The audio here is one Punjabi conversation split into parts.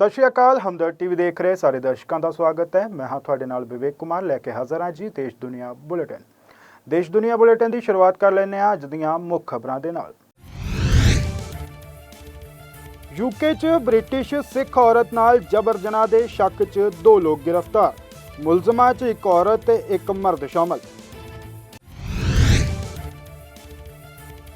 ਸਤਿ ਸ਼੍ਰੀ ਅਕਾਲ ਹਮਦਰ ਟੀਵੀ ਦੇਖ ਰਹੇ ਸਾਰੇ ਦਰਸ਼ਕਾਂ ਦਾ ਸਵਾਗਤ ਹੈ। ਮੈਂ ਹਾਂ ਤੁਹਾਡੇ ਨਾਲ ਵਿਵੇਕ ਕੁਮਾਰ, ਲੈ ਕੇ ਹਾਜ਼ਰ ਹਾਂ ਜੀ ਦੇਸ਼ ਦੁਨੀਆ ਬੁਲੇਟਿਨ। ਦੇਸ਼ ਦੁਨੀਆ ਬੁਲੇਟਿਨ ਦੀ ਸ਼ੁਰੂਆਤ ਕਰ ਲੈਂਦੇ ਹਾਂ ਅੱਜ ਦੀਆਂ ਮੁੱਖ ਖਬਰਾਂ ਦੇ ਨਾਲ। ਯੂਕੇ 'ਚ ਬ੍ਰਿਟਿਸ਼ ਸਿੱਖ ਔਰਤ ਨਾਲ ਜਬਰ ਜਨਾਹ ਦੇ ਸ਼ੱਕ 'ਚ ਦੋ ਲੋਕ ਗ੍ਰਿਫਤਾਰ, ਮੁਲਜ਼ਮਾਂ 'ਚ ਇੱਕ ਔਰਤ ਤੇ ਇੱਕ ਮਰਦ ਸ਼ਾਮਲ।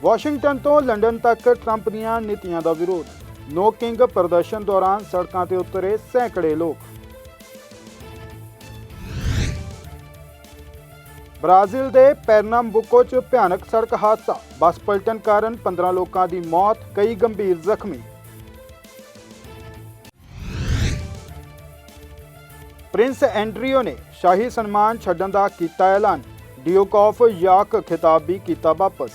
ਵਾਸ਼ਿੰਗਟਨ ਤੋਂ ਲੰਡਨ ਤੱਕ ਟਰੰਪ ਦੀਆਂ ਨੀਤੀਆਂ ਦਾ ਵਿਰੋਧ। ਨੋ ਕਿੰਗ ਪ੍ਰਦਰਸ਼ਨ ਦੌਰਾਨ ਸੜਕਾਂ ਤੇ ਉਤਰੇ ਸੈਂਕੜੇ ਲੋਕ। ਬ੍ਰਾਜ਼ੀਲ ਦੇ ਪੈਰਨਾਮਬੁਕੋ 'ਚ ਭਿਆਨਕ ਸੜਕ ਹਾਦਸਾ। ਬੱਸ ਪਲਟਣ ਕਾਰਨ 15 ਲੋਕਾਂ ਦੀ ਮੌਤ, ਕਈ ਗੰਭੀਰ ਜ਼ਖਮੀ। ਪ੍ਰਿੰਸ ਐਂਡਰੀਓ ਨੇ ਸ਼ਾਹੀ ਸਨਮਾਨ ਛੱਡਣ ਦਾ ਕੀਤਾ ਐਲਾਨ। ਡਿਊਕ ਯਾਕ ਖਿਤਾਬ ਵੀ ਕੀਤਾ ਵਾਪਸ।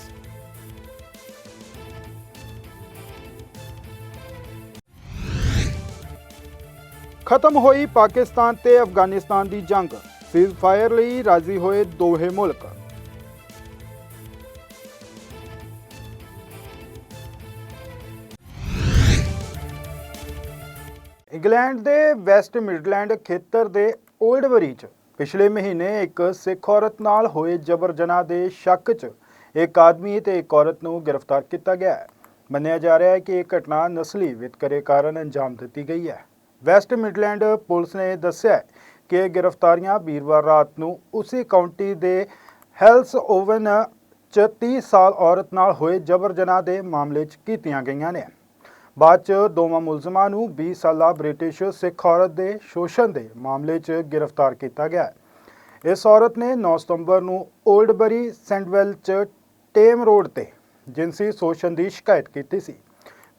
ਖਤਮ ਹੋਈ ਪਾਕਿਸਤਾਨ ਤੇ ਅਫਗਾਨਿਸਤਾਨ ਦੀ ਜੰਗ। ਸੀਜ਼ਫਾਇਰ ਲਈ ਰਾਜ਼ੀ ਹੋਏ ਦੋਹੇ ਮੁਲਕ। ਇੰਗਲੈਂਡ ਦੇ ਵੈਸਟ ਮਿਡਲੈਂਡ ਖੇਤਰ ਦੇ ਓਲਡਬਰੀ 'ਚ ਪਿਛਲੇ ਮਹੀਨੇ ਇੱਕ ਸਿੱਖ ਔਰਤ ਨਾਲ ਹੋਏ ਜਬਰ ਜਨਾਹ ਦੇ ਸ਼ੱਕ 'ਚ ਇੱਕ ਆਦਮੀ ਤੇ ਇੱਕ ਔਰਤ ਨੂੰ ਗ੍ਰਿਫਤਾਰ ਕੀਤਾ ਗਿਆ ਹੈ। ਮੰਨਿਆ ਜਾ ਰਿਹਾ ਹੈ ਕਿ ਇਹ ਘਟਨਾ ਨਸਲੀ ਵਿਤਕਰੇ ਕਾਰਨ ਅੰਜਾਮ ਦਿੱਤੀ ਗਈ ਹੈ। ਵੈਸਟ ਮਿਡਲੈਂਡ ਪੁਲਿਸ ਨੇ ਦੱਸਿਆ ਕਿ ਗ੍ਰਿਫਤਾਰੀਆਂ ਵੀਰਵਾਰ ਰਾਤ ਨੂੰ ਉਸੇ ਕਾਉਂਟੀ ਦੇ ਹੈਲਸ ਓਵਨ 'ਚ 30 ਸਾਲ ਔਰਤ ਨਾਲ ਹੋਏ ਜਬਰ ਜਨਾਹ ਦੇ ਮਾਮਲੇ 'ਚ ਕੀਤੀਆਂ ਗਈਆਂ ਨੇ। ਬਾਅਦ 'ਚ ਦੋਵਾਂ ਮੁਲਜ਼ਮਾਂ ਨੂੰ 20 ਸਾਲਾ ਬ੍ਰਿਟਿਸ਼ ਸਿੱਖ ਔਰਤ ਦੇ ਸ਼ੋਸ਼ਣ ਦੇ ਮਾਮਲੇ 'ਚ ਗ੍ਰਿਫਤਾਰ ਕੀਤਾ ਗਿਆ ਇਸ ਔਰਤ ਨੇ 9 ਸਤੰਬਰ ਨੂੰ ਓਲਡਬਰੀ ਸੈਂਡਵੈਲ 'ਚ ਟੇਮ ਰੋਡ ਤੇ ਜਿਨਸੀ ਸ਼ੋਸ਼ਣ ਦੀ ਸ਼ਿਕਾਇਤ ਕੀਤੀ ਸੀ।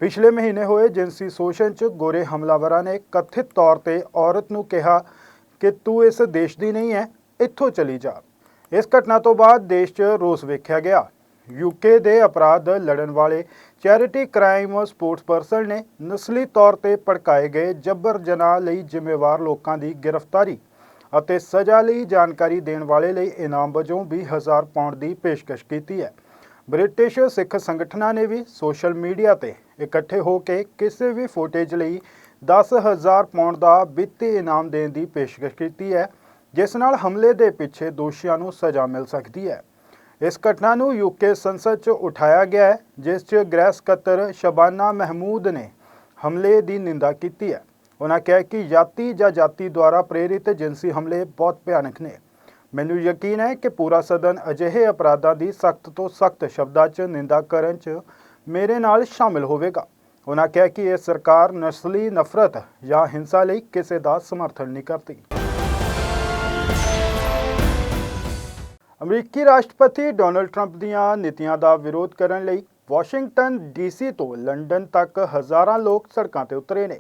ਪਿਛਲੇ ਮਹੀਨੇ ਹੋਏ ਜਿਨਸੀ ਸ਼ੋਸ਼ਣ 'ਚ ਗੋਰੇ ਹਮਲਾਵਰਾਂ ਨੇ ਕਥਿਤ ਤੌਰ ਤੇ ਔਰਤ ਨੂੰ ਕਿਹਾ ਕਿ ਤੂੰ ਇਸ ਦੇਸ਼ ਦੀ ਨਹੀਂ ਹੈ ਇੱਥੋਂ ਚਲੀ ਜਾ। ਇਸ ਘਟਨਾ ਤੋਂ ਬਾਅਦ ਦੇਸ਼ 'ਚ ਰੋਸ ਵੇਖਿਆ ਗਿਆ। ਯੂਕੇ ਦੇ ਅਪਰਾਧ ਲੜਨ ਵਾਲੇ ਚੈਰਿਟੀ ਕ੍ਰਾਈਮ ਸਪੋਰਟਸ ਪਰਸਨ ਨੇ ਨਸਲੀ ਤੌਰ ਤੇ ਭੜਕਾਏ ਗਏ ਜਬਰ ਜਨਾਹ ਲਈ ਜ਼ਿੰਮੇਵਾਰ ਲੋਕਾਂ ਦੀ ਗ੍ਰਿਫਤਾਰੀ ਅਤੇ ਸਜ਼ਾ ਲਈ ਜਾਣਕਾਰੀ ਦੇਣ ਵਾਲੇ ਲਈ ਇਨਾਮ ਵਜੋਂ 20000 ਪਾਉਂਡ ਦੀ ਪੇਸ਼ਕਸ਼ ਕੀਤੀ ਹੈ ਬ੍ਰਿਟਿਸ਼ ਸਿੱਖ ਸੰਗਠਨਾਂ ਨੇ ਵੀ ਸੋਸ਼ਲ ਮੀਡੀਆ ਤੇ ਇਕੱਠੇ ਹੋ ਕੇ ਕਿਸੇ ਵੀ ਫੁਟੇਜ ਲਈ 10000 ਪਾਉਂਡ ਦਾ ਵਿੱਤੀ ਇਨਾਮ ਦੇਣ ਦੀ ਪੇਸ਼ਕਸ਼ ਕੀਤੀ ਹੈ, ਜਿਸ ਨਾਲ ਹਮਲੇ ਦੇ ਪਿੱਛੇ ਦੋਸ਼ੀਆਂ ਨੂੰ ਸਜ਼ਾ ਮਿਲ ਸਕਦੀ ਹੈ। ਇਸ ਘਟਨਾ ਨੂੰ ਯੂਕੇ ਸੰਸਦ 'ਚ ਉਠਾਇਆ ਗਿਆ ਹੈ, ਜਿਸ 'ਚ ਗ੍ਰਹਿ ਸਕੱਤਰ ਸ਼ਬਾਨਾ ਮਹਿਮੂਦ ਨੇ ਹਮਲੇ ਦੀ ਨਿੰਦਾ ਕੀਤੀ ਹੈ। ਉਹਨਾਂ ਕਿਹਾ ਕਿ ਜਾਤੀ ਜਾਂ ਜਾਤੀ ਦੁਆਰਾ ਪ੍ਰੇਰਿਤ ਜਿਨਸੀ ਹਮਲੇ ਬਹੁਤ ਭਿਆਨਕ ਨੇ। ਮੈਨੂੰ ਯਕੀਨ ਹੈ ਕਿ ਪੂਰਾ ਸਦਨ ਅਜਿਹੇ ਅਪਰਾਧਾਂ ਦੀ ਸਖਤ ਤੋਂ ਸਖਤ ਸ਼ਬਦਾਂ 'ਚ ਨਿੰਦਾ ਕਰਨ 'ਚ ਮੇਰੇ ਨਾਲ ਸ਼ਾਮਿਲ ਹੋਵੇਗਾ। ਉਹਨਾਂ ਕਿਹਾ ਕਿ ਇਹ ਸਰਕਾਰ ਨਸਲੀ ਨਫ਼ਰਤ ਜਾਂ ਹਿੰਸਾ ਲਈ ਕਿਸੇ ਦਾ ਸਮਰਥਨ ਨਹੀਂ ਕਰਦੀ। ਅਮਰੀਕੀ ਰਾਸ਼ਟਰਪਤੀ ਡੋਨਲਡ ਟਰੰਪ ਦੀਆਂ ਨੀਤੀਆਂ ਦਾ ਵਿਰੋਧ ਕਰਨ ਲਈ ਵਾਸ਼ਿੰਗਟਨ ਡੀਸੀ ਤੋਂ ਲੰਡਨ ਤੱਕ ਹਜ਼ਾਰਾਂ ਲੋਕ ਸੜਕਾਂ ਤੇ ਉਤਰੇ ਨੇ।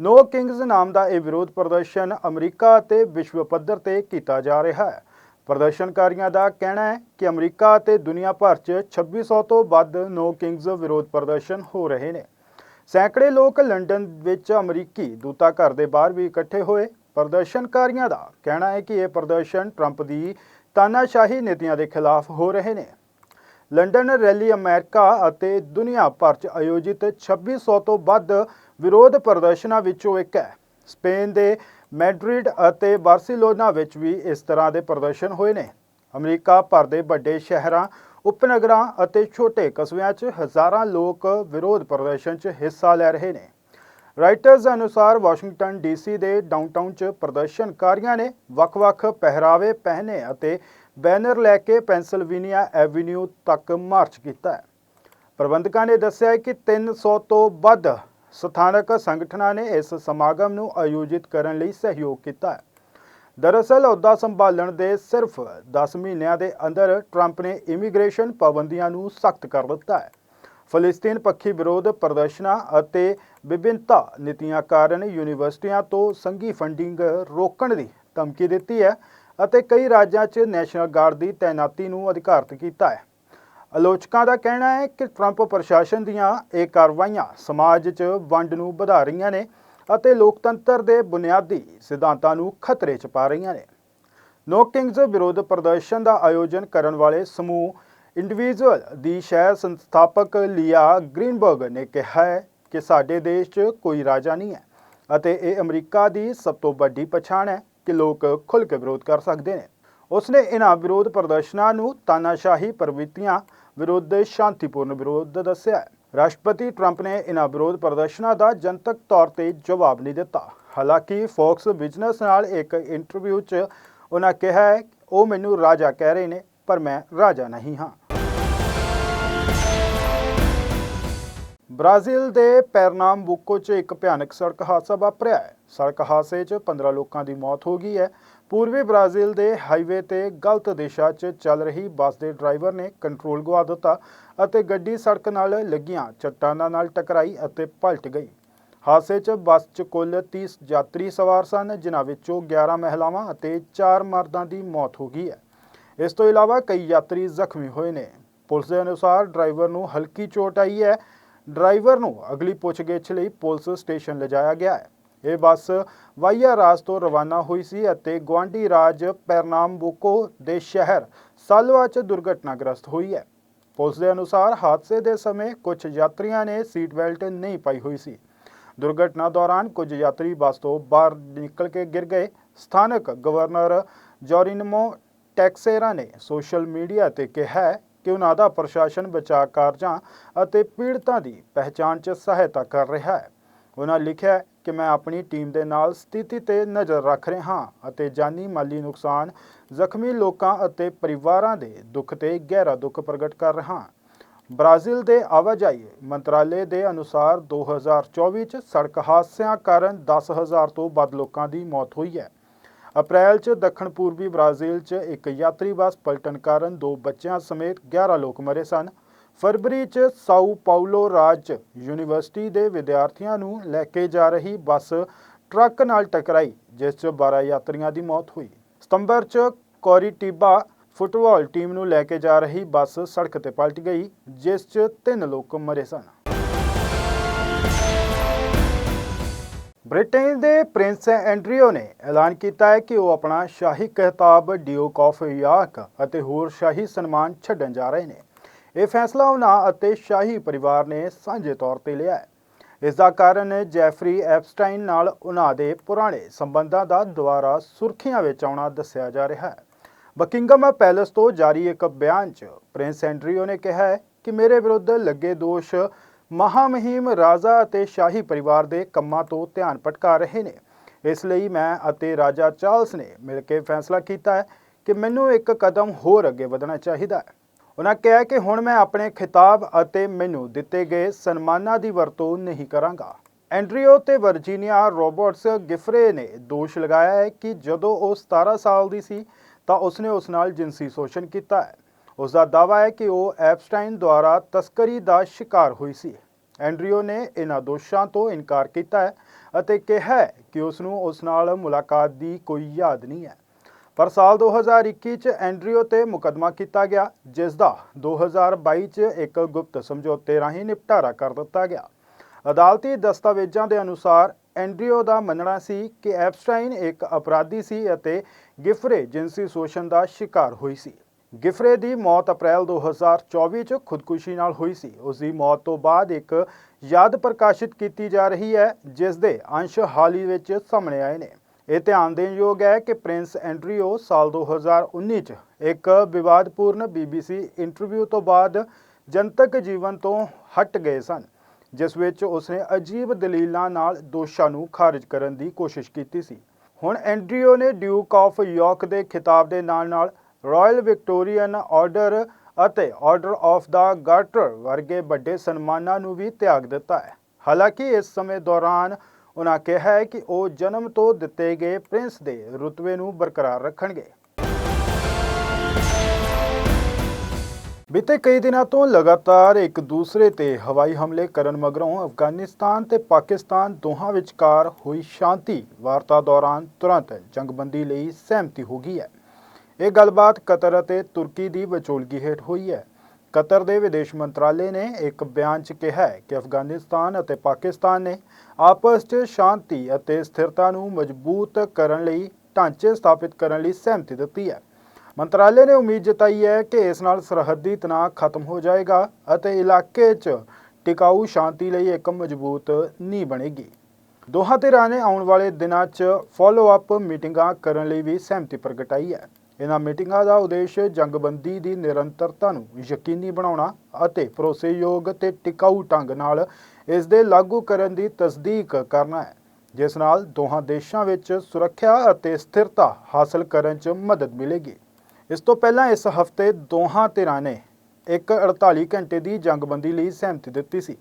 ਨੋ ਕਿੰਗਸ ਨਾਮ ਦਾ ਇਹ ਵਿਰੋਧ ਪ੍ਰਦਰਸ਼ਨ ਅਮਰੀਕਾ ਅਤੇ ਵਿਸ਼ਵ ਪੱਧਰ ਤੇ ਕੀਤਾ ਜਾ ਰਿਹਾ ਹੈ। ਪ੍ਰਦਰਸ਼ਨਕਾਰੀਆਂ ਦਾ ਕਹਿਣਾ ਹੈ ਕਿ ਅਮਰੀਕਾ ਅਤੇ ਦੁਨੀਆ ਭਰ 'ਚ 2600 ਤੋਂ ਵੱਧ ਨੋ ਕਿੰਗਸ ਵਿਰੋਧ ਪ੍ਰਦਰਸ਼ਨ ਹੋ ਰਹੇ ਨੇ। ਸੈਂਕੜੇ ਲੋਕ ਲੰਡਨ ਵਿੱਚ ਅਮਰੀਕੀ ਦੂਤਾ ਘਰ ਦੇ ਬਾਹਰ ਵੀ ਇਕੱਠੇ ਹੋਏ। ਪ੍ਰਦਰਸ਼ਨਕਾਰੀਆਂ ਦਾ ਕਹਿਣਾ ਹੈ ਕਿ ਇਹ ਪ੍ਰਦਰਸ਼ਨ ਟਰੰਪ ਦੀ ਤਾਨਾਸ਼ਾਹੀ ਨੀਤੀਆਂ ਦੇ ਖਿਲਾਫ ਹੋ ਰਹੇ ਨੇ। ਲੰਡਨ ਰੈਲੀ ਅਮਰੀਕਾ ਅਤੇ ਦੁਨੀਆ ਭਰ 'ਚ ਆਯੋਜਿਤ 2600 ਤੋਂ ਵੱਧ ਵਿਰੋਧ ਪ੍ਰਦਰਸ਼ਨਾਂ ਵਿੱਚੋਂ ਇੱਕ ਹੈ। ਸਪੇਨ ਦੇ ਮੈਡਰਿਡ ਅਤੇ ਬਾਰਸੀਲੋਨਾ ਵਿੱਚ ਵੀ ਇਸ ਤਰ੍ਹਾਂ ਦੇ ਪ੍ਰਦਰਸ਼ਨ ਹੋਏ ਨੇ। ਅਮਰੀਕਾ ਭਰ ਦੇ ਵੱਡੇ ਸ਼ਹਿਰਾਂ, ਉਪਨਗਰਾਂ ਅਤੇ ਛੋਟੇ ਕਸਬਿਆਂ 'ਚ ਹਜ਼ਾਰਾਂ ਲੋਕ ਵਿਰੋਧ ਪ੍ਰਦਰਸ਼ਨ 'ਚ ਹਿੱਸਾ ਲੈ ਰਹੇ ਨੇ। ਰਾਈਟਰਜ਼ ਅਨੁਸਾਰ ਵਾਸ਼ਿੰਗਟਨ ਡੀਸੀ ਦੇ ਡਾਊਨਟਾਊਨ 'ਚ ਪ੍ਰਦਰਸ਼ਨਕਾਰੀਆਂ ਨੇ ਵੱਖ-ਵੱਖ ਪਹਿਰਾਵੇ ਪਹਿਨੇ ਅਤੇ ਬੈਨਰ ਲੈ ਕੇ ਪੈਂਸਿਲਵੇਨੀਆ ਐਵੀਨਿਊ ਤੱਕ ਮਾਰਚ ਕੀਤਾ ਹੈ। ਪ੍ਰਬੰਧਕਾਂ ਨੇ ਦੱਸਿਆ ਹੈ ਕਿ 300 ਤੋਂ ਵੱਧ ਸਥਾਨਕ ਸੰਗਠਨਾਂ ਨੇ ਇਸ ਸਮਾਗਮ ਨੂੰ ਆਯੋਜਿਤ ਕਰਨ ਲਈ ਸਹਿਯੋਗ ਕੀਤਾ ਹੈ। ਦਰਅਸਲ, ਅਹੁਦਾ ਸੰਭਾਲਣ ਦੇ ਸਿਰਫ 10 ਮਹੀਨਿਆਂ ਦੇ ਅੰਦਰ ਟਰੰਪ ਨੇ ਇਮੀਗ੍ਰੇਸ਼ਨ ਪਾਬੰਦੀਆਂ ਨੂੰ ਸਖਤ ਕਰ ਦਿੱਤਾ ਹੈ। ਫਲਸਤੀਨ ਪੱਖੀ ਵਿਰੋਧ ਪ੍ਰਦਰਸ਼ਨਾਂ ਅਤੇ ਵਿਭਿੰਨਤਾ ਨੀਤੀਆਂ ਕਾਰਨ ਯੂਨੀਵਰਸਿਟੀਆਂ ਤੋਂ ਸੰਘੀ ਫੰਡਿੰਗ ਰੋਕਣ ਦੀ ਧਮਕੀ ਦਿੱਤੀ ਹੈ ਅਤੇ ਕਈ ਰਾਜਾਂ 'ਚ ਨੈਸ਼ਨਲ ਗਾਰਡ ਦੀ ਤਾਇਨਾਤੀ ਨੂੰ ਅਧਿਕਾਰਤ ਕੀਤਾ ਹੈ। ਆਲੋਚਕਾਂ ਦਾ ਕਹਿਣਾ ਹੈ ਕਿ ਟਰੰਪ ਪ੍ਰਸ਼ਾਸਨ ਦੀਆਂ ਇਹ ਕਾਰਵਾਈਆਂ ਸਮਾਜ 'ਚ ਵੰਡ ਨੂੰ ਵਧਾ ਰਹੀਆਂ ਨੇ ਅਤੇ ਲੋਕਤੰਤਰ ਦੇ ਬੁਨਿਆਦੀ ਸਿਧਾਂਤਾਂ ਨੂੰ ਖਤਰੇ 'ਚ ਪਾ ਰਹੀਆਂ ਨੇ। ਨੋ ਕਿੰਗਜ਼ ਵਿਰੋਧ ਪ੍ਰਦਰਸ਼ਨ ਦਾ ਆਯੋਜਨ ਕਰਨ ਵਾਲੇ ਸਮੂਹ ਇੰਡੀਵਿਜੂਅਲ ਦੀ ਸ਼ਹਿਰ ਸੰਸਥਾਪਕ ਲੀਆ ਗ੍ਰੀਨਬਰਗ ਨੇ ਕਿਹਾ ਹੈ ਕਿ ਸਾਡੇ ਦੇਸ਼ 'ਚ ਕੋਈ ਰਾਜਾ ਨਹੀਂ ਹੈ ਅਤੇ ਇਹ ਅਮਰੀਕਾ ਦੀ ਸਭ ਤੋਂ ਵੱਡੀ ਪਛਾਣ ਹੈ ਕਿ ਲੋਕ ਖੁੱਲ੍ਹ ਕੇ ਵਿਰੋਧ ਕਰ ਸਕਦੇ ਨੇ। ਉਸਨੇ ਇਹਨਾਂ ਵਿਰੋਧ ਪ੍ਰਦਰਸ਼ਨਾਂ ਨੂੰ ਤਾਨਾਸ਼ਾਹੀ ਪ੍ਰਵਿਰਤੀਆਂ ਵਿਰੁੱਧ ਸ਼ਾਂਤੀਪੂਰਨ ਵਿਰੋਧ ਦੱਸਿਆ। ਰਾਸ਼ਟਰਪਤੀ ਟਰੰਪ ਨੇ ਇਹਨਾਂ ਵਿਰੋਧ ਪ੍ਰਦਰਸ਼ਨਾਂ ਦਾ ਜਨਤਕ ਤੌਰ ਤੇ ਜਵਾਬ ਨਹੀਂ ਦਿੱਤਾ। ਹਾਲਾਂਕਿ ਫੌਕਸ ਬਿਜ਼ਨਸ ਨਾਲ ਇੱਕ ਇੰਟਰਵਿਊ 'ਚ ਉਹਨਾਂ ਕਿਹਾ ਹੈ, ਉਹ ਮੈਨੂੰ ਰਾਜਾ ਕਹਿ ਰਹੇ ਨੇ, ਪਰ ਮੈਂ ਰਾਜਾ ਨਹੀਂ ਹਾਂ। ਬ੍ਰਾਜ਼ੀਲ ਦੇ ਪੈਰਨਾਮਬੁਕੋ 'ਚ ਇੱਕ ਭਿਆਨਕ ਸੜਕ ਹਾਦਸਾ ਵਾਪਰਿਆ ਹੈ। ਸੜਕ ਹਾਦਸੇ 'ਚ 15 ਲੋਕਾਂ ਦੀ ਮੌਤ ਹੋ ਗਈ ਹੈ। ਪੂਰਬੀ ਬ੍ਰਾਜ਼ੀਲ ਦੇ ਹਾਈਵੇ ਤੇ ਗਲਤ ਦਿਸ਼ਾ 'ਚ ਚੱਲ ਰਹੀ ਬੱਸ ਦੇ ਡਰਾਈਵਰ ਨੇ ਕੰਟਰੋਲ ਗਵਾ ਦਿੱਤਾ ਅਤੇ ਗੱਡੀ ਸੜਕ ਨਾਲ ਲੱਗੀਆਂ ਚੱਟਾਨਾਂ ਨਾਲ ਟਕਰਾਈ ਅਤੇ ਪਲਟ ਗਈ। ਹਾਦਸੇ 'ਚ ਬੱਸ 'ਚ ਕੁੱਲ 30 ਯਾਤਰੀ ਸਵਾਰ ਸਨ, ਜਿਨ੍ਹਾਂ ਵਿੱਚੋਂ 11 ਮਹਿਲਾਵਾਂ ਅਤੇ 4 ਮਰਦਾਂ ਦੀ ਮੌਤ ਹੋ ਗਈ ਹੈ। ਇਸ ਤੋਂ ਇਲਾਵਾ ਕਈ ਯਾਤਰੀ ਜ਼ਖਮੀ ਹੋਏ ਨੇ। ਪੁਲਿਸ ਦੇ ਅਨੁਸਾਰ ਡਰਾਈਵਰ ਨੂੰ ਹਲਕੀ ਚੋਟ ਆਈ ਹੈ। ਡਰਾਈਵਰ ਨੂੰ ਅਗਲੀ ਪੁੱਛਗਿੱਛ ਲਈ ਪੁਲਿਸ ਸਟੇਸ਼ਨ ਲਿਜਾਇਆ ਗਿਆ ਹੈ। ਇਹ ਬੱਸ ਵਾਈਆ ਰਾਜ ਤੋਂ ਰਵਾਨਾ ਹੋਈ ਸੀ ਅਤੇ ਗਵਾਂਡੀ ਰਾਜ ਪੈਰਨਾਮਬੁਕੋ ਦੇ ਸ਼ਹਿਰ ਸਾਲਵਾ 'ਚ ਦੁਰਘਟਨਾਗ੍ਰਸਤ ਹੋਈ ਹੈ। ਪੁਲਿਸ ਦੇ ਅਨੁਸਾਰ ਹਾਦਸੇ ਦੇ ਸਮੇਂ ਕੁਝ ਯਾਤਰੀਆਂ ਨੇ ਸੀਟ ਬੈਲਟ ਨਹੀਂ ਪਾਈ ਹੋਈ ਸੀ। ਦੁਰਘਟਨਾ ਦੌਰਾਨ ਕੁਝ ਯਾਤਰੀ ਬੱਸ ਤੋਂ ਬਾਹਰ ਨਿਕਲ ਕੇ ਗਿਰ ਗਏ। ਸਥਾਨਕ ਗਵਰਨਰ ਜੋਰਿਨਮੋ ਟੈਕਸੇਰਾ ਨੇ ਸੋਸ਼ਲ ਮੀਡੀਆ ਤੇ ਕਿਹਾ ਕਿ ਉਹਨਾਂ ਦਾ ਪ੍ਰਸ਼ਾਸਨ ਬਚਾਅ ਕਾਰਜਾਂ ਅਤੇ ਪੀੜਤਾਂ ਦੀ ਪਹਿਚਾਣ 'ਚ ਸਹਾਇਤਾ ਕਰ ਰਿਹਾ ਹੈ। ਉਹਨਾਂ ਲਿਖਿਆ ਕਿ ਮੈਂ ਆਪਣੀ ਟੀਮ ਦੇ ਨਾਲ ਸਥਿਤੀ ਤੇ ਨਜ਼ਰ ਰੱਖ ਰਿਹਾ ਹਾਂ ਅਤੇ ਜਾਨੀ ਮਾਲੀ ਨੁਕਸਾਨ ਜ਼ਖਮੀ ਲੋਕਾਂ ਅਤੇ ਪਰਿਵਾਰਾਂ ਦੇ ਦੁੱਖ ਤੇ ਗਹਿਰਾ ਦੁੱਖ ਪ੍ਰਗਟ ਕਰ ਰਿਹਾ ਹਾਂ। ਬ੍ਰਾਜ਼ੀਲ ਦੇ ਆਵਾਜਾਈ ਮੰਤਰਾਲੇ ਦੇ ਅਨੁਸਾਰ 2024 ਚ ਸੜਕ ਹਾਦਸਿਆਂ ਕਾਰਨ 10000 ਤੋਂ ਵੱਧ ਲੋਕਾਂ ਦੀ ਮੌਤ ਹੋਈ ਹੈ। ਅਪ੍ਰੈਲ ਚ, ਦੱਖਣ ਪੂਰਬੀ ਬ੍ਰਾਜ਼ੀਲ ਚ ਇੱਕ ਯਾਤਰੀ ਬੱਸ ਪਲਟਣ ਕਾਰਨ ਦੋ ਬੱਚਿਆਂ ਸਮੇਤ 11 ਲੋਕ ਮਰੇ ਸਨ। ਫਰਵਰੀ ਚ ਸਾਊ ਪਾਉਲੋ ਰਾਜ 'ਚ ਯੂਨੀਵਰਸਿਟੀ ਦੇ ਵਿਦਿਆਰਥੀਆਂ ਨੂੰ ਲੈ ਕੇ ਜਾ ਰਹੀ ਬੱਸ ਟਰੱਕ ਨਾਲ ਟਕਰਾਈ, ਜਿਸ 'ਚ 12 ਯਾਤਰੀਆਂ ਦੀ ਮੌਤ ਹੋਈ। ਸਤੰਬਰ 'ਚ ਕੋਰੀਟੀਬਾ ਫੁੱਟਬਾਲ ਟੀਮ ਨੂੰ ਲੈ ਕੇ ਜਾ ਰਹੀ ਬੱਸ ਸੜਕ ਤੇ ਪਲਟ ਗਈ, ਜਿਸ 'ਚ ਤਿੰਨ ਲੋਕ ਮਰੇ ਸਨ। ਬ੍ਰਿਟੇਨ ਦੇ ਪ੍ਰਿੰਸ ਐਂਡਰੀਓ ਨੇ ਐਲਾਨ ਕੀਤਾ ਹੈ ਕਿ ਉਹ ਆਪਣਾ ਸ਼ਾਹੀ ਖਿਤਾਬ ਡਿਊਕ ਆਫ ਯਾਰਕ ਅਤੇ ਹੋਰ ਸ਼ਾਹੀ ਸਨਮਾਨ ਛੱਡਣ ਜਾ ਰਹੇ ਨੇ। ਇਹ ਫੈਸਲਾ ਉਹਨਾਂ ਅਤੇ ਸ਼ਾਹੀ ਪਰਿਵਾਰ ਨੇ ਸਾਂਝੇ ਤੌਰ ਤੇ ਲਿਆ ਹੈ। ਇਸ ਦਾ ਕਾਰਨ ਜੈਫਰੀ ਐਪਸਟਾਈਨ ਨਾਲ ਉਹਨਾਂ ਦੇ ਪੁਰਾਣੇ ਸੰਬੰਧਾਂ ਦਾ ਦੁਬਾਰਾ ਸੁਰਖੀਆਂ ਵਿੱਚ ਆਉਣਾ ਦੱਸਿਆ ਜਾ ਰਿਹਾ ਹੈ। ਬਕਿੰਗਮ ਪੈਲੇਸ ਤੋਂ ਜਾਰੀ ਇੱਕ ਬਿਆਨ 'ਚ ਪ੍ਰਿੰਸ ਐਂਡਰੀਓ ਨੇ ਕਿਹਾ ਹੈ ਕਿ ਮੇਰੇ ਵਿਰੁੱਧ ਲੱਗੇ ਦੋਸ਼ ਮਹਾਮਹਿਮ ਰਾਜਾ ਅਤੇ ਸ਼ਾਹੀ ਪਰਿਵਾਰ ਦੇ ਕੰਮਾਂ ਤੋਂ ਧਿਆਨ ਭਟਕਾ ਰਹੇ ਨੇ। ਇਸ ਲਈ ਮੈਂ ਅਤੇ ਰਾਜਾ ਚਾਰਲਸ ਨੇ ਮਿਲ ਕੇ ਫੈਸਲਾ ਕੀਤਾ ਹੈ ਕਿ ਮੈਨੂੰ ਇੱਕ ਕਦਮ ਹੋਰ ਅੱਗੇ ਵਧਣਾ ਚਾਹੀਦਾ ਹੈ। ਉਹਨਾਂ ਕਿਹਾ ਕਿ ਹੁਣ ਮੈਂ ਆਪਣੇ ਖਿਤਾਬ ਅਤੇ ਮੈਨੂੰ ਦਿੱਤੇ ਗਏ ਸਨਮਾਨਾਂ ਦੀ ਵਰਤੋਂ ਨਹੀਂ ਕਰਾਂਗਾ। ਐਂਡਰੀਓ ਤੇ ਵਰਜੀਨੀਆ ਰੋਬਰਟਸ ਗਿਫਰੇ ਨੇ ਦੋਸ਼ ਲਗਾਇਆ ਹੈ ਕਿ ਜਦੋਂ ਉਹ 17 ਸਾਲ ਦੀ ਸੀ ਤਾਂ ਉਸਨੇ ਉਸ ਨਾਲ ਜਿਨਸੀ ਸ਼ੋਸ਼ਣ ਕੀਤਾ ਹੈ। ਉਸ ਦਾ ਦਾਅਵਾ ਹੈ ਕਿ ਉਹ ਐਪਸਟਾਈਨ ਦੁਆਰਾ ਤਸਕਰੀ ਦਾ ਸ਼ਿਕਾਰ ਹੋਈ ਸੀ। ਐਂਡਰੀਓ ਨੇ ਇਹਨਾਂ ਦੋਸ਼ਾਂ ਤੋਂ ਇਨਕਾਰ ਕੀਤਾ ਹੈ ਅਤੇ ਕਿਹਾ ਹੈ ਕਿ ਉਸ ਨੂੰ ਉਸ ਨਾਲ ਮੁਲਾਕਾਤ ਦੀ ਕੋਈ ਯਾਦ ਨਹੀਂ ਹੈ। ਪਰ ਸਾਲ 2021 ਚ ਐਂਡਰੀਓ ਤੇ ਮੁਕੱਦਮਾ ਕੀਤਾ ਗਿਆ, ਜਿਸ ਦਾ 2022 ਚ ਇੱਕ ਗੁਪਤ ਸਮਝੌਤੇ ਰਾਹੀਂ ਨਿਪਟਾਰਾ ਕਰ ਦਿੱਤਾ ਗਿਆ। ਅਦਾਲਤੀ ਦਸਤਾਵੇਜ਼ਾਂ ਦੇ ਅਨੁਸਾਰ ਐਂਡਰੀਓ ਦਾ ਮੰਨਣਾ ਸੀ ਕਿ ਐਪਸਟਾਈਨ ਇੱਕ ਅਪਰਾਧੀ ਸੀ ਅਤੇ ਗਿਫਰੇ ਜਿਨਸੀ ਸ਼ੋਸ਼ਣ ਦਾ ਸ਼ਿਕਾਰ ਹੋਈ ਸੀ। ਗਿਫਰੇ ਦੀ ਮੌਤ ਅਪ੍ਰੈਲ 2024 ਚ ਖੁਦਕੁਸ਼ੀ ਨਾਲ ਹੋਈ ਸੀ। ਉਸ ਦੀ ਮੌਤ ਤੋਂ ਬਾਅਦ ਇੱਕ ਯਾਦ ਪ੍ਰਕਾਸ਼ਿਤ ਕੀਤੀ ਜਾ ਰਹੀ ਹੈ, ਜਿਸ ਦੇ ਅੰਸ਼ ਹਾਲ ਹੀ ਵਿੱਚ ਸਾਹਮਣੇ ਆਏ ਨੇ। ਇਹ ਧਿਆਨ ਦੇਣ ਯੋਗ ਹੈ ਕਿ ਪ੍ਰਿੰਸ ਐਂਡਰੀਓ ਸਾਲ 2019 ਚ ਇੱਕ ਵਿਵਾਦਪੂਰਨ BBC ਇੰਟਰਵਿਊ ਤੋਂ ਬਾਅਦ ਜਨਤਕ ਜੀਵਨ ਤੋਂ ਹਟ ਗਏ ਸਨ, ਜਿਸ ਵਿੱਚ ਉਸਨੇ ਅਜੀਬ ਦਲੀਲਾਂ ਨਾਲ ਦੋਸ਼ਾਂ ਨੂੰ ਖਾਰਜ ਕਰਨ ਦੀ ਕੋਸ਼ਿਸ਼ ਕੀਤੀ ਸੀ। ਹੁਣ ਐਂਡਰੀਓ ਨੇ ਡਿਊਕ ਆਫ ਯਾਰਕ ਦੇ ਖਿਤਾਬ ਦੇ ਨਾਲ-ਨਾਲ ਰਾਇਲ ਵਿਕਟੋਰੀਅਨ ਆਰਡਰ ਅਤੇ ਆਰਡਰ ਆਫ ਦਾ ਗਾਰਟਰ ਵਰਗੇ ਵੱਡੇ ਸਨਮਾਨਾਂ ਨੂੰ ਵੀ ਤਿਆਗ ਦਿੱਤਾ ਹੈ। ਹਾਲਾਂਕਿ ਇਸ ਸਮੇਂ ਦੌਰਾਨ ਉਹਨਾਂ ਕਿਹਾ ਹੈ ਕਿ ਉਹ ਜਨਮ ਤੋਂ ਦਿੱਤੇ ਗਏ ਪ੍ਰਿੰਸ ਦੇ ਰੁਤਬੇ ਨੂੰ ਬਰਕਰਾਰ ਰੱਖਣਗੇ। ਬੀਤੇ ਕਈ ਦਿਨਾਂ ਤੋਂ ਲਗਾਤਾਰ ਇੱਕ ਦੂਸਰੇ ਤੇ ਹਵਾਈ ਹਮਲੇ ਕਰਨ ਮਗਰੋਂ ਅਫਗਾਨਿਸਤਾਨ ਤੇ ਪਾਕਿਸਤਾਨ ਦੋਹਾਂ ਵਿਚਕਾਰ ਹੋਈ ਸ਼ਾਂਤੀ ਵਾਰਤਾ ਦੌਰਾਨ ਤੁਰੰਤ ਜੰਗਬੰਦੀ ਲਈ ਸਹਿਮਤੀ ਹੋ ਗਈ ਹੈ। ਇਹ ਗੱਲਬਾਤ ਕਤਰ ਅਤੇ ਤੁਰਕੀ ਦੀ ਵਿਚੋਲਗੀ ਹੇਠ ਹੋਈ ਹੈ। ਕਤਰ ਦੇ ਵਿਦੇਸ਼ ਮੰਤਰਾਲੇ ਨੇ ਇੱਕ ਬਿਆਨ 'ਚ ਕਿਹਾ ਹੈ ਕਿ ਅਫਗਾਨਿਸਤਾਨ ਅਤੇ ਪਾਕਿਸਤਾਨ ਨੇ ਆਪਸ 'ਚ ਸ਼ਾਂਤੀ ਅਤੇ ਸਥਿਰਤਾ ਨੂੰ ਮਜ਼ਬੂਤ ਕਰਨ ਲਈ ਢਾਂਚੇ ਸਥਾਪਿਤ ਕਰਨ ਲਈ ਸਹਿਮਤੀ ਦਿੱਤੀ ਹੈ। ਮੰਤਰਾਲੇ ਨੇ ਉਮੀਦ ਜਤਾਈ ਹੈ ਕਿ ਇਸ ਨਾਲ ਸਰਹੱਦੀ ਤਣਾਅ ਖਤਮ ਹੋ ਜਾਏਗਾ ਅਤੇ ਇਲਾਕੇ 'ਚ ਟਿਕਾਊ ਸ਼ਾਂਤੀ ਲਈ ਇੱਕ ਮਜ਼ਬੂਤ ਨੀਂਹ ਬਣੇਗੀ। ਦੋਹਾਂ ਧਿਰਾਂ ਨੇ ਆਉਣ ਵਾਲੇ ਦਿਨਾਂ 'ਚ ਫਾਲੋ ਅਪ ਮੀਟਿੰਗਾਂ ਕਰਨ ਲਈ ਵੀ ਸਹਿਮਤੀ ਪ੍ਰਗਟਾਈ ਹੈ। ਇਹਨਾਂ ਮੀਟਿੰਗਾਂ ਦਾ ਉਦੇਸ਼ ਜੰਗਬੰਦੀ ਦੀ ਨਿਰੰਤਰਤਾ ਨੂੰ ਯਕੀਨੀ ਬਣਾਉਣਾ ਅਤੇ ਭਰੋਸੇਯੋਗ ਤੇ ਟਿਕਾਊ ਢੰਗ ਨਾਲ ਇਸ ਦੇ ਲਾਗੂ ਕਰਨ ਦੀ ਤਸਦੀਕ ਕਰਨਾ ਹੈ, ਜਿਸ ਨਾਲ ਦੋਹਾਂ ਦੇਸ਼ਾਂ ਵਿੱਚ ਸੁਰੱਖਿਆ ਅਤੇ ਸਥਿਰਤਾ ਹਾਸਲ ਕਰਨ 'ਚ ਮਦਦ ਮਿਲੇਗੀ। ਇਸ ਤੋਂ ਪਹਿਲਾਂ ਇਸ ਹਫ਼ਤੇ ਦੋਹਾਂ ਧਿਰਾਂ ਨੇ ਇੱਕ 48 ਘੰਟੇ ਦੀ ਜੰਗਬੰਦੀ ਲਈ ਸਹਿਮਤੀ ਦਿੱਤੀ ਸੀ,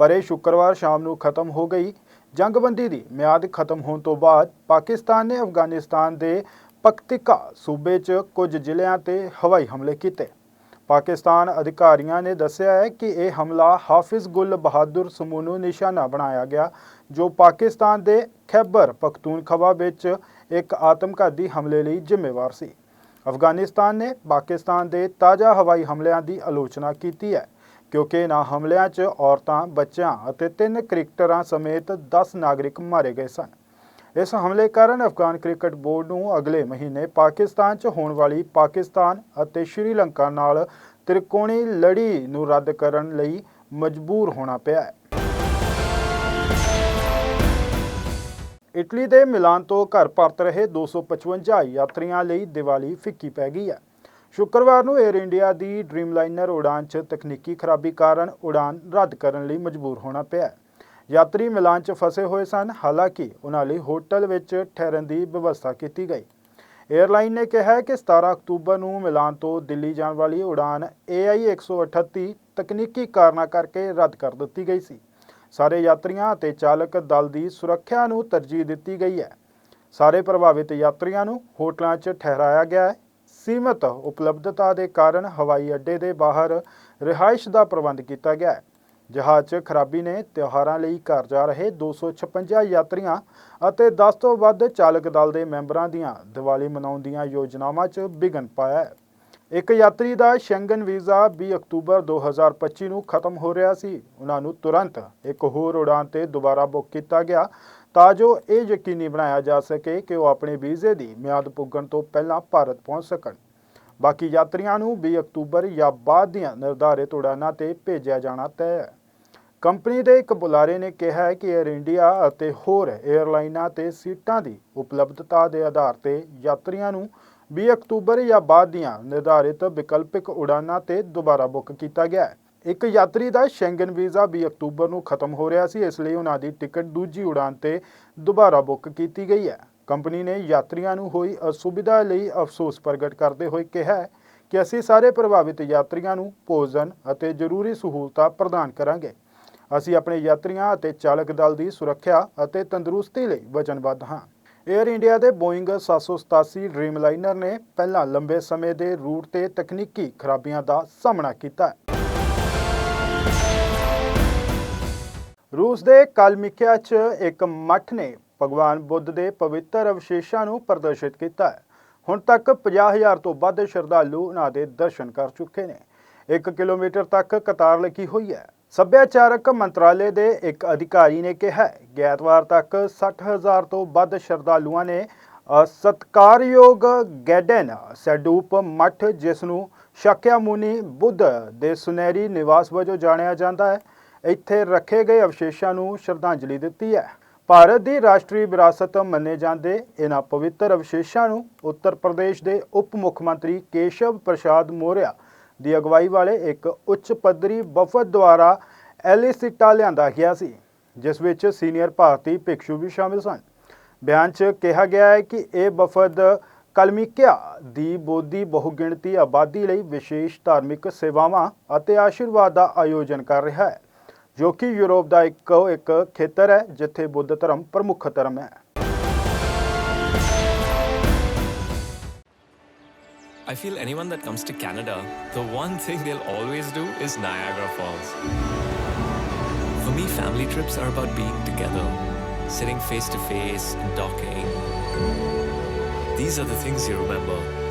ਪਰ ਇਹ ਸ਼ੁੱਕਰਵਾਰ ਸ਼ਾਮ ਨੂੰ ਖਤਮ ਹੋ ਗਈ। ਜੰਗਬੰਦੀ ਦੀ ਮਿਆਦ ਖਤਮ ਹੋਣ ਤੋਂ ਬਾਅਦ ਪਾਕਿਸਤਾਨ ਨੇ ਅਫਗਾਨਿਸਤਾਨ ਦੇ ਪਕਤਿਕਾ ਸੂਬੇ 'ਚ ਕੁਝ ਜ਼ਿਲ੍ਹਿਆਂ ਤੇ ਹਵਾਈ ਹਮਲੇ ਕੀਤੇ। ਪਾਕਿਸਤਾਨ ਅਧਿਕਾਰੀਆਂ ਨੇ ਦੱਸਿਆ ਹੈ ਕਿ ਇਹ ਹਮਲਾ ਹਾਫਿਜ਼ ਗੁਲ ਬਹਾਦਰ ਸਮੂਹ ਨੂੰ ਨਿਸ਼ਾਨਾ ਬਣਾਇਆ ਗਿਆ, ਜੋ ਪਾਕਿਸਤਾਨ ਦੇ ਖੈਬਰ ਪਖਤੂਨਖਵਾ ਵਿੱਚ ਇੱਕ ਆਤਮਘਾਤੀ ਹਮਲੇ ਲਈ ਜ਼ਿੰਮੇਵਾਰ ਸੀ। ਅਫਗਾਨਿਸਤਾਨ ਨੇ ਪਾਕਿਸਤਾਨ ਦੇ ਤਾਜ਼ਾ ਹਵਾਈ ਹਮਲਿਆਂ ਦੀ ਆਲੋਚਨਾ ਕੀਤੀ ਹੈ, ਕਿਉਂਕਿ ਇਹਨਾਂ ਹਮਲਿਆਂ 'ਚ ਔਰਤਾਂ, ਬੱਚਿਆਂ ਅਤੇ ਤਿੰਨ ਕ੍ਰਿਕਟਰਾਂ ਸਮੇਤ 10 ਨਾਗਰਿਕ ਮਾਰੇ ਗਏ ਸਨ। ਇਸ ਹਮਲੇ ਕਾਰਨ ਅਫਗਾਨ ਕ੍ਰਿਕਟ ਬੋਰਡ ਨੂੰ ਅਗਲੇ ਮਹੀਨੇ ਪਾਕਿਸਤਾਨ 'ਚ ਹੋਣ ਵਾਲੀ ਪਾਕਿਸਤਾਨ ਅਤੇ ਸ਼੍ਰੀਲੰਕਾ ਨਾਲ ਤ੍ਰਿਕੋਣੀ ਲੜੀ ਨੂੰ ਰੱਦ ਕਰਨ ਲਈ ਮਜਬੂਰ ਹੋਣਾ ਪਿਆ ਹੈ। ਇਟਲੀ ਦੇ ਮਿਲਾਨ ਤੋਂ ਘਰ ਪਰਤ ਰਹੇ 255 ਯਾਤਰੀਆਂ ਲਈ ਦੀਵਾਲੀ ਫਿੱਕੀ ਪੈ ਗਈ ਹੈ। ਸ਼ੁੱਕਰਵਾਰ ਨੂੰ 에ਅਰ ਇੰਡੀਆ ਦੀ ਡ੍ਰੀਮਲਾਈਨਰ ਉਡਾਨ 'ਚ ਤਕਨੀਕੀ ਖਰਾਬੀ ਕਾਰਨ ਉਡਾਨ ਰੱਦ ਕਰਨ ਲਈ ਮਜਬੂਰ ਹੋਣਾ ਪਿਆ ਯਾਤਰੀ ਮਿਲਾਨ 'ਚ ਫਸੇ ਹੋਏ ਸਨ। ਹਾਲਾਂਕਿ ਉਹਨਾਂ ਲਈ ਹੋਟਲ ਵਿੱਚ ਠਹਿਰਨ ਦੀ ਵਿਵਸਥਾ ਕੀਤੀ ਗਈ। ਏਅਰਲਾਈਨ ਨੇ ਕਿਹਾ ਹੈ ਕਿ 17 ਅਕਤੂਬਰ ਨੂੰ ਮਿਲਾਨ ਤੋਂ ਦਿੱਲੀ ਜਾਣ ਵਾਲੀ ਉਡਾਨ AI 138 ਤਕਨੀਕੀ ਕਾਰਨਾਂ ਕਰਕੇ ਰੱਦ ਕਰ ਦਿੱਤੀ ਗਈ ਸੀ। ਸਾਰੇ ਯਾਤਰੀਆਂ ਅਤੇ ਚਾਲਕ ਦਲ ਦੀ ਸੁਰੱਖਿਆ ਨੂੰ ਤਰਜੀਹ ਦਿੱਤੀ ਗਈ ਹੈ। ਸਾਰੇ ਪ੍ਰਭਾਵਿਤ ਯਾਤਰੀਆਂ ਨੂੰ ਹੋਟਲਾਂ 'ਚ ਠਹਿਰਾਇਆ ਗਿਆ ਹੈ। ਸੀਮਤ ਉਪਲਬਧਤਾ ਦੇ ਕਾਰਨ ਹਵਾਈ ਅੱਡੇ ਦੇ ਬਾਹਰ ਰਿਹਾਇਸ਼ ਦਾ ਪ੍ਰਬੰਧ ਕੀਤਾ ਗਿਆ ਹੈ। ਜਹਾਜ਼ 'ਚ ਖਰਾਬੀ ਨੇ ਤਿਉਹਾਰਾਂ ਲਈ ਘਰ ਜਾ ਰਹੇ 256 ਯਾਤਰੀਆਂ ਅਤੇ 10 ਤੋਂ ਵੱਧ ਚਾਲਕ ਦਲ ਦੇ ਮੈਂਬਰਾਂ ਦੀਆਂ ਦੀਵਾਲੀ ਮਨਾਉਣ ਦੀਆਂ ਯੋਜਨਾਵਾਂ 'ਚ ਵਿਘਨ ਪਾਇਆ ਇੱਕ ਯਾਤਰੀ ਦਾ ਸ਼ੈਂਗਨ ਵੀਜ਼ਾ 20 ਅਕਤੂਬਰ 2025 ਨੂੰ ਖਤਮ ਹੋ ਰਿਹਾ ਸੀ। ਉਹਨਾਂ ਨੂੰ ਤੁਰੰਤ ਇੱਕ ਹੋਰ ਉਡਾਨ ਤੇ ਦੁਬਾਰਾ ਬੁੱਕ ਕੀਤਾ ਗਿਆ ਤਾਂ ਜੋ ਇਹ ਯਕੀਨੀ ਬਣਾਇਆ ਜਾ ਸਕੇ ਕਿ ਉਹ ਆਪਣੇ ਵੀਜ਼ੇ ਦੀ ਮਿਆਦ ਪੁੱਗਣ ਤੋਂ ਪਹਿਲਾਂ ਭਾਰਤ ਪਹੁੰਚ ਸਕਣ। ਬਾਕੀ ਯਾਤਰੀਆਂ ਨੂੰ 20 ਅਕਤੂਬਰ ਜਾਂ ਬਾਅਦ ਦੀਆਂ ਨਿਰਧਾਰਿਤ ਉਡਾਨਾਂ ਤੇ ਭੇਜਿਆ ਜਾਣਾ ਤੈਅ ਹੈ। ਕੰਪਨੀ ਦੇ ਇੱਕ ਬੁਲਾਰੇ ਨੇ ਕਿਹਾ ਹੈ ਕਿ 에ਅਰ ਇੰਡੀਆ ਅਤੇ ਹੋਰ 에ਅਰਲਾਈਨਾਂ ਤੇ ਸੀਟਾਂ ਦੀ ਉਪਲਬਧਤਾ ਦੇ ਆਧਾਰ ਤੇ ਯਾਤਰੀਆਂ ਨੂੰ 20 ਅਕਤੂਬਰ ਜਾਂ ਬਾਅਦ ਦੀਆਂ ਨਿਰਧਾਰਿਤ ਵਿਕਲਪਿਕ ਉਡਾਨਾਂ ਤੇ ਦੁਬਾਰਾ ਬੁੱਕ ਕੀਤਾ ਗਿਆ ਹੈ। ਇੱਕ ਯਾਤਰੀ ਦਾ ਸ਼ੈਂਗਨ ਵੀਜ਼ਾ 20 ਅਕਤੂਬਰ ਨੂੰ ਖਤਮ ਹੋ ਰਿਹਾ ਸੀ, ਇਸ ਲਈ ਉਹਨਾਂ ਦੀ ਟਿਕਟ ਦੂਜੀ ਉਡਾਨ ਤੇ ਦੁਬਾਰਾ ਬੁੱਕ ਕੀਤੀ ਗਈ ਹੈ। ਕੰਪਨੀ ਨੇ ਯਾਤਰੀਆਂ ਨੂੰ ਹੋਈ ਅਸੁਵਿਧਾ ਲਈ ਅਫਸੋਸ ਪ੍ਰਗਟ ਕਰਦੇ ਹੋਏ ਕਿਹਾ ਕਿ ਅਸੀਂ ਸਾਰੇ ਪ੍ਰਭਾਵਿਤ ਯਾਤਰੀਆਂ ਨੂੰ ਭੋਜਨ ਅਤੇ ਜ਼ਰੂਰੀ ਸਹੂਲਤਾਂ ਪ੍ਰਦਾਨ ਕਰਾਂਗੇ। ਅਸੀਂ ਆਪਣੇ ਯਾਤਰੀਆਂ ਅਤੇ ਚਾਲਕ ਦਲ ਦੀ ਸੁਰੱਖਿਆ ਅਤੇ ਤੰਦਰੁਸਤੀ ਲਈ ਵਚਨਬੱਧ ਹਾਂ। 에ਅਰ ਇੰਡੀਆ ਦੇ ਬੋਇੰਗ 787 ਡ੍ਰੀਮਲਾਈਨਰ ਨੇ ਪਹਿਲਾਂ ਲੰਬੇ ਸਮੇਂ ਦੇ ਰੂਟ ਤੇ ਤਕਨੀਕੀ ਖਰਾਬੀਆਂ ਦਾ ਸਾਹਮਣਾ ਕੀਤਾ ਹੈ। ਰੂਸ ਦੇ ਕਾਲਮਿਕਿਆ 'ਚ ਇੱਕ ਮੱਠ ਨੇ ਭਗਵਾਨ ਬੁੱਧ ਦੇ ਪਵਿੱਤਰ ਅਵਸ਼ੇਸ਼ਾਂ ਨੂੰ ਪ੍ਰਦਰਸ਼ਿਤ ਕੀਤਾ ਹੈ। ਹੁਣ ਤੱਕ 50000 ਤੋਂ ਵੱਧ ਸ਼ਰਧਾਲੂ ਉਹਨਾਂ ਦੇ ਦਰਸ਼ਨ ਕਰ ਚੁੱਕੇ ਨੇ। 1 ਕਿਲੋਮੀਟਰ ਤੱਕ ਕਤਾਰ ਲੱਗੀ ਹੋਈ ਹੈ। ਸੱਭਿਆਚਾਰਕ ਮੰਤਰਾਲੇ ਦੇ ਇੱਕ ਅਧਿਕਾਰੀ ਨੇ ਕਿਹਾ ਕਿ ਐਤਵਾਰ ਤੱਕ 60000 ਤੋਂ ਵੱਧ ਸ਼ਰਧਾਲੂਆਂ ਨੇ ਅ, ਸਤਕਾਰਯੋਗ ਗੈਡਨ ਸੈਡੂਪ ਮੱਠ ਜਿਸ ਨੂੰ ਸ਼ਾਕਿਆਮੁਨੀ ਬੁੱਧ ਦੇ ਸੁਨਹਿਰੀ ਨਿਵਾਸ ਵਜੋਂ ਜਾਣਿਆ ਜਾਂਦਾ ਹੈ ਇੱਥੇ ਰੱਖੇ ਗਏ ਅਵਸ਼ੇਸ਼ਾਂ ਨੂੰ ਸ਼ਰਧਾਂਜਲੀ ਦਿੱਤੀ ਹੈ। ਭਾਰਤ ਦੀ ਰਾਸ਼ਟਰੀ ਵਿਰਾਸਤ ਮੰਨੇ ਜਾਂਦੇ ਇਹਨਾਂ ਪਵਿੱਤਰ ਅਵਸ਼ੇਸ਼ਾਂ ਨੂੰ ਉੱਤਰ ਪ੍ਰਦੇਸ਼ ਦੇ ਉਪ ਮੁੱਖ ਮੰਤਰੀ ਕੇਸ਼ਵ ਪ੍ਰਸਾਦ ਮੋਰਿਆ ਦੀ ਅਗਵਾਈ ਵਾਲੇ ਇੱਕ ਉੱਚ ਪੱਧਰੀ ਵਫਦ ਦੁਆਰਾ ਐਲੀਸਿਟਾ ਲਿਆਂਦਾ ਗਿਆ ਸੀ, ਜਿਸ ਵਿੱਚ ਸੀਨੀਅਰ ਭਾਰਤੀ ਭਿਕਸ਼ੂ ਵੀ ਸ਼ਾਮਿਲ ਸਨ। ਬਿਆਨ 'ਚ ਕਿਹਾ ਗਿਆ ਹੈ ਕਿ ਇਹ ਵਫਦ ਕਲਮੀਕਿਆ ਦੀ ਬੋਧੀ ਬਹੁਗਿਣਤੀ ਆਬਾਦੀ ਲਈ ਵਿਸ਼ੇਸ਼ ਧਾਰਮਿਕ ਸੇਵਾਵਾਂ ਅਤੇ ਆਸ਼ੀਰਵਾਦ ਦਾ ਆਯੋਜਨ ਕਰ ਰਿਹਾ ਹੈ, ਜੋ ਕਿ ਯੂਰਪ ਦਾ ਇੱਕੋ ਇੱਕ ਖੇਤਰ ਹੈ, ਜਿੱਥੇ ਬੁੱਧ ਧਰਮ ਪ੍ਰਮੁੱਖ ਧਰਮ ਹੈ। I feel anyone that comes to Canada, the one thing they'll always do is Niagara Falls. For me, family trips are about being together, sitting face to face and talking. These are the things you remember.